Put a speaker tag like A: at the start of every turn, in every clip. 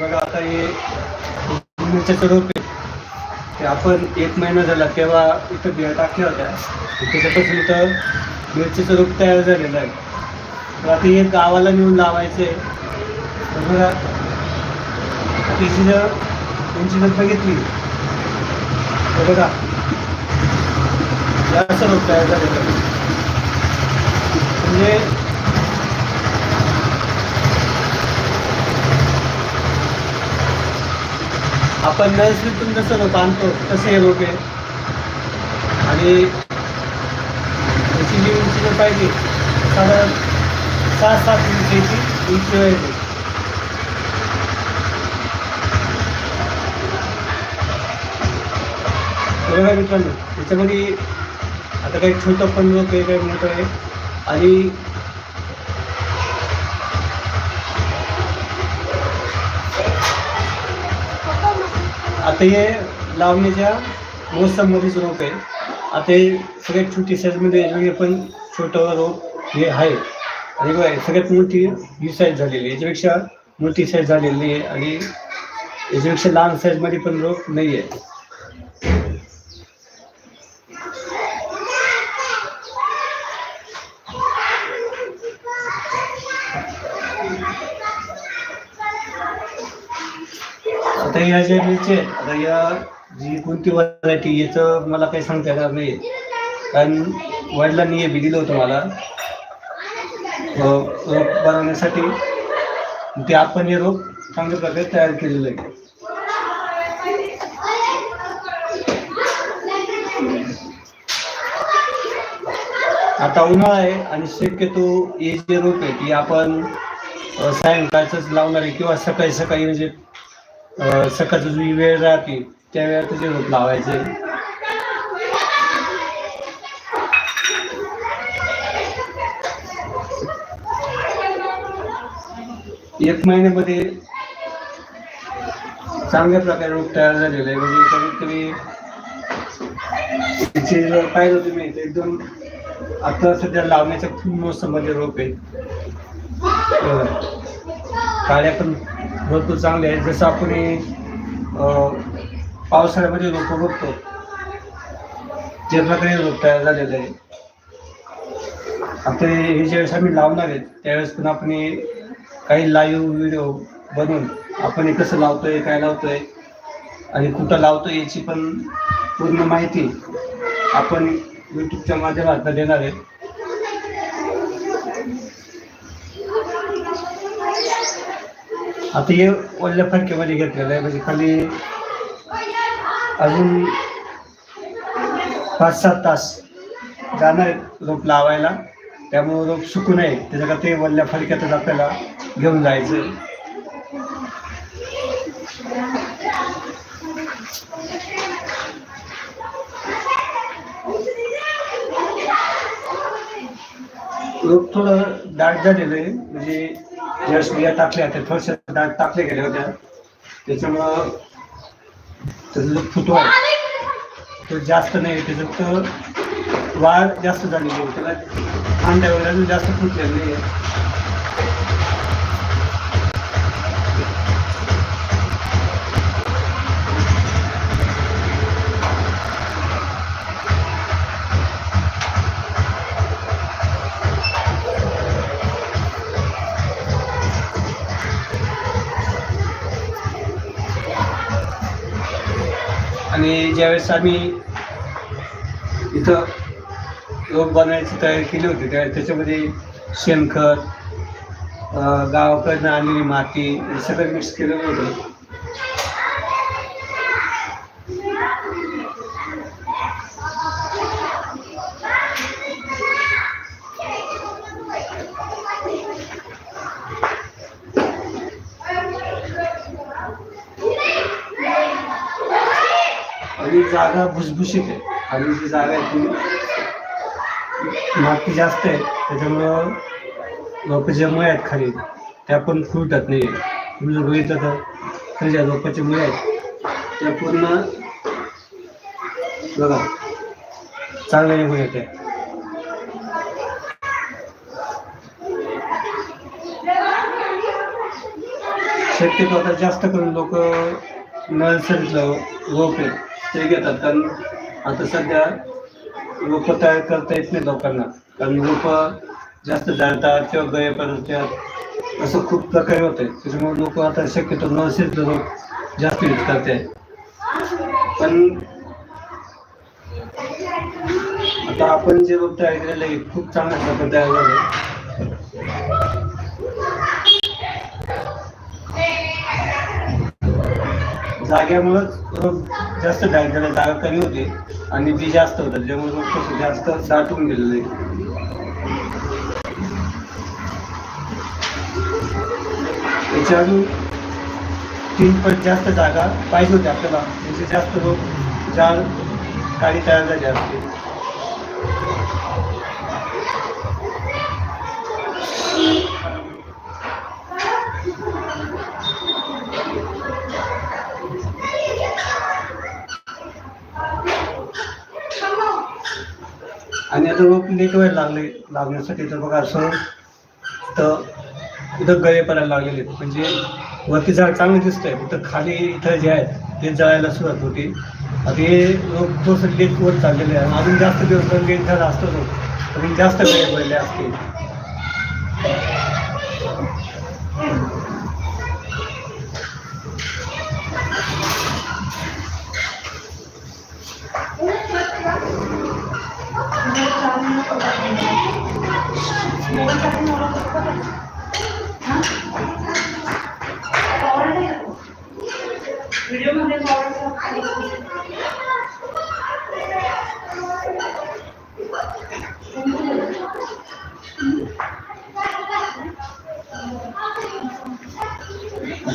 A: बघा आता हे मिरच्याचं रोप आहे. ते आपण एक महिना झाला तेव्हा इथं बिया टाकल्या होत्या. त्याच्यापासून इथं मिरचीचं रोप तयार झालेलं आहे. तर आता हे गावाला नेऊन लावायचं आहे. तर बघा त्याची जर त्यांची जर बघितली. तर बघा जास्त रोप तयार झालेलं आहे. म्हणजे आपण नर्सरीतून जसं लोक आणतो तसे हे रोप आहे आणि त्याची जी उंची जर पाहिजे. साधारण सहा सात इंचीची उंची आहे. बघा मित्रांनो? त्याच्यामध्ये आता काही छोटं पण रोप आहे काही मोठं आहे. आणि आता हे लावण्याच्या मोसममध्येच रोप आहे आता हे सगळ्यात छोटी साईजमध्ये हे पण छोटं रोप हे आहे. आणि बघा, सगळ्यात मोठी ही साईज झालेली आहे. याच्यापेक्षा मोठी साईज झालेली आहे आणि याच्यापेक्षा लहान साईजमध्ये पण रोप नाही आहे आता या ज्या मिरची आता या जी कोणती व्हरायटी याचं मला काही सांगता येणार नाही कारण वडिलांनी हे बी दिलं होतं मला. रोप बनवण्यासाठी. ते आपण हे रोप चांगल्या प्रकारे तयार केलेलं आहे. आता उन्हाळा आहे आणि शक्यतो हे जे रोप आहे ती आपण सायंकाळच सायंकाळचंच लावणार आहे किंवा सकाळी सकाळी म्हणजे सकाळची जी वेळ राहते त्या वेळात जे रोप लावायचे. एक महिन्यामध्ये चांगल्या प्रकारे रोप तयार झालेलं आहे. म्हणजे कमीत कमी तिचे जर पाहिलं तुम्ही एकदम आता सध्या लावण्याच्या खूप मोसममध्ये रोप आहे काळ्या पण भरपूर चांगले आहेत. जसं आपण पावसाळ्यामध्ये रोपं बघतो जे प्रकारे रोप तयार झालेलं आहे आता हे ज्यावेळेस आम्ही लावणार आहेत त्यावेळेस पण आपण काही लाईव्ह व्हिडिओ बनवून आपण हे कसं लावतोय काय लावतोय आणि कुठं लावतोय याची पण पूर्ण माहिती आपण यूट्यूबच्या माध्यमातून देणार आहे आता हे ओल्या फटक्यामध्ये घेतलेलं आहे म्हणजे खाली अजून पाच सात तास जाणार आहेत रोप लावायला. त्यामुळं रोप सुकू नये. त्याच्याकरता ते वल्ल्या फडक्यातच आपल्याला घेऊन जायचं रोप थोडं दाट झालेलं आहे. म्हणजे ज्या बिया टाकल्या त्या थोडशा दाट टाकल्या गेल्या होत्या त्याच्यामुळं त्याचा जो फुटवा आहे तो जास्त नाही त्याच्यात वाढ जास्त झालेली आहे. त्याला अंड्या वगैरे अजून जास्त फुटलेलं नाही आहे. आणि ज्यावेळेस आम्ही इथं रोप बनवायची तयारी केली होती त्यावेळेस त्याच्यामध्ये शेणखत गावाकडनं आणलेली माती हे सगळं मिक्स केलेलं होतं आणि जागा भुसभुशीत आहे. खाली जी जागा आहे ती माती जास्त आहे. त्याच्यामुळं रोपं जे मुळे आहेत खाली त्या पण फुलटत नाही. तुम्ही जर बघितलं तर त्याच्या रोपाचे मुळे आहेत त्या पूर्ण बघा चांगल्या निघून येते शक्यतो आता जास्त करून लोक नर्सरीतलं रोप आहे ते घेतात. कारण आता सध्या रोप तयार करता येत नाही लोकांना. कारण रोप जास्त जाळतात किंवा गळे पडतात. असं खूप प्रकारे होत आहे त्याच्यामुळे लोक आता शक्यतो नर्सेस रोप जास्त यूज करते पण आता आपण जे रोप तयार केलेलं आहे खूप चांगल्या प्रकारे तयार झालं जाग्यामुळंच जास्त डाळ झाला जागा कमी होते. आणि बी जास्त होतात त्यामुळे मग कसं जास्त दाटून गेलेलं आहे. त्याच्या अजून तीन पट जास्त जागा पाहिजे होती आपल्याला म्हणजे जास्त लोक जाळ काळी तयार झाली असते. आणि आता रोप लेट व्हायला लागले लागण्यासाठी तर बघा असं तर इथं गळे पडायला लागलेले आहेत. म्हणजे वरती झाड चांगलं दिसतंय तर खाली इथं जे आहेत ते जळायला सुरुवात होती. आता हे रोप थोडंसं लेट वर चाललेलं आहे. अजून जास्त दिवस जर लेट झाला असतो तो अजून जास्त गळे पडले असतील.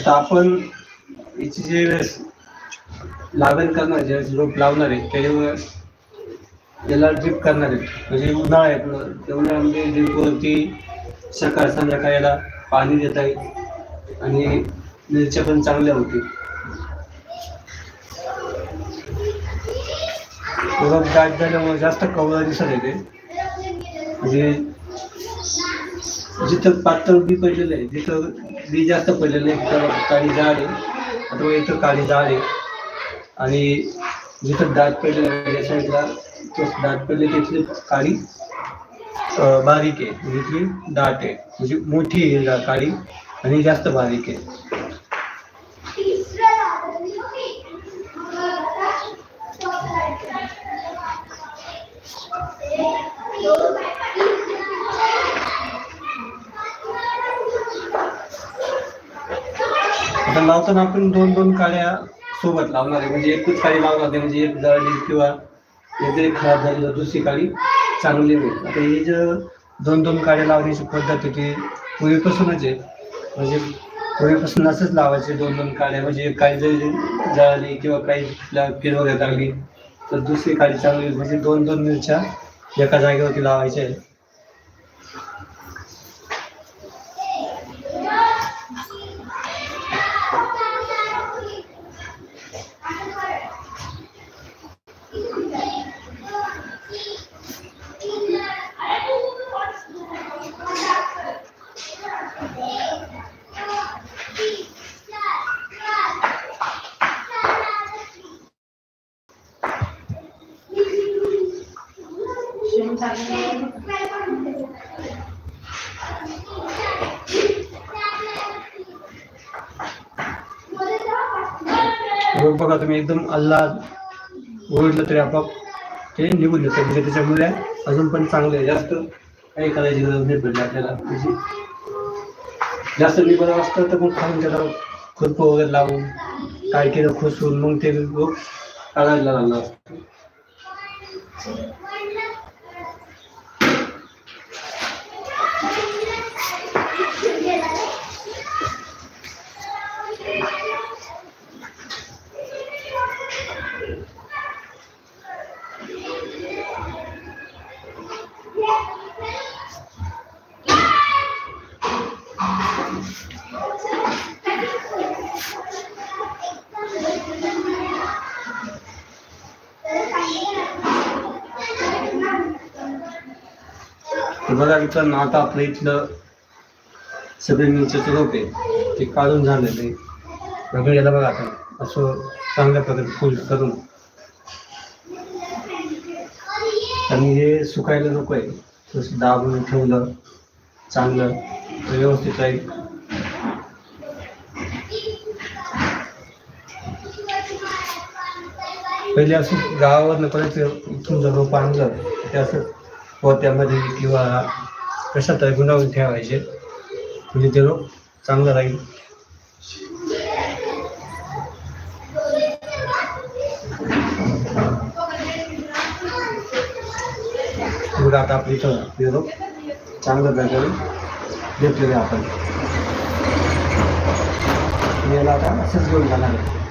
A: आपण याची जे वेळेस लागण करणार जे रोप लावणार आहे त्याच्यामुळे त्याला ड्रिप करणार आहे म्हणजे उन्हाळा आहे आपलं. त्या उन्हाळ्यामध्ये ड्रिपवरती सकाळ संध्याकाळ याला पाणी देता येईल आणि मिरच्या पण चांगल्या होतील रोप गाठ झाल्यामुळे जास्त कवळा दिसत येते म्हणजे जिथं पातळ बी पडलेलं आहे जिथं बी जास्त पडलेलं एक तर काळी जाड आहे. अथवा इथं काळी जाड आहे. आणि जिथं दाट पडलेलं या साईडला तो दाट पडले तिथली काळी बारीक आहे. म्हणजे दाट आहे. म्हणजे मोठी आहे जा- काळी. आणि जास्त बारीक आहे. आता लावताना आपण दोन दोन काड्या सोबत लावणार आहे. म्हणजे एकच काळी लावणार नाही म्हणजे एक जळली किंवा एक जरी खराब झाली तर दुसरी काळी चांगली होईल. आता ही जर दोन दोन काड्या लावण्याची पद्धत होती पूर्वीपासूनच आहे. म्हणजे पूर्वीपासून असंच लावायचे दोन दोन काड्या. म्हणजे काही जरी जळाली किंवा काही किड वगैरे लागली तर दुसरी काळी चांगली म्हणजे दोन दोन मिरच्या एका जागेवरती लावायच्या बोट बघा तुम्ही एकदम अल्लाद ओढलं तरी आपाप ते निघून येतं म्हणजे त्याच्यामुळे अजून पण चांगलं आहे. जास्त काही करायची गरज नाही पडली आपल्याला. त्याची जास्त निघत असतं तर मग खाऊन त्याला खुरप वगैरे लावून काय केलं खुसून मग ते काढायला लागलं असतं तर बघा मित्रांनो आता आपलं इथलं सगळे मिरच्याचं होते ते काढून झालेले आहे बघा याला बघा आता असं चांगल्या प्रकारे फुल करून. आणि हे सुकायला नको आहे. तसं दाबून ठेवलं चांगलं तर व्यवस्थित राहील पहिले असं गावावरनं परत इथून जर रोप आणलं ते असं पोत्यामध्ये किंवा कशात तरी गुंडावून ठेवायचे. म्हणजे ते लोक चांगलं राहील. बघा आता आपली इथं ते रोप चांगल्या प्रकारे घेतलेले आपण. याला आता असंच घेऊन जाणार आहे.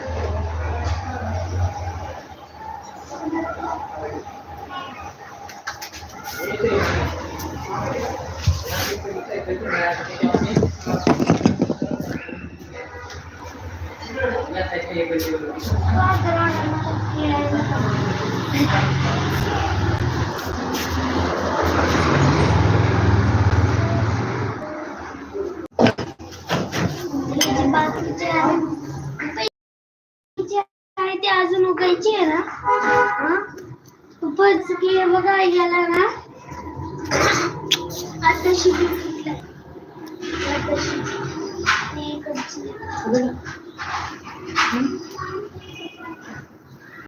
B: ते अजून उगायची आहे ना. हा? खूपच की बघा याला ना. आता शिकून घेतलं आता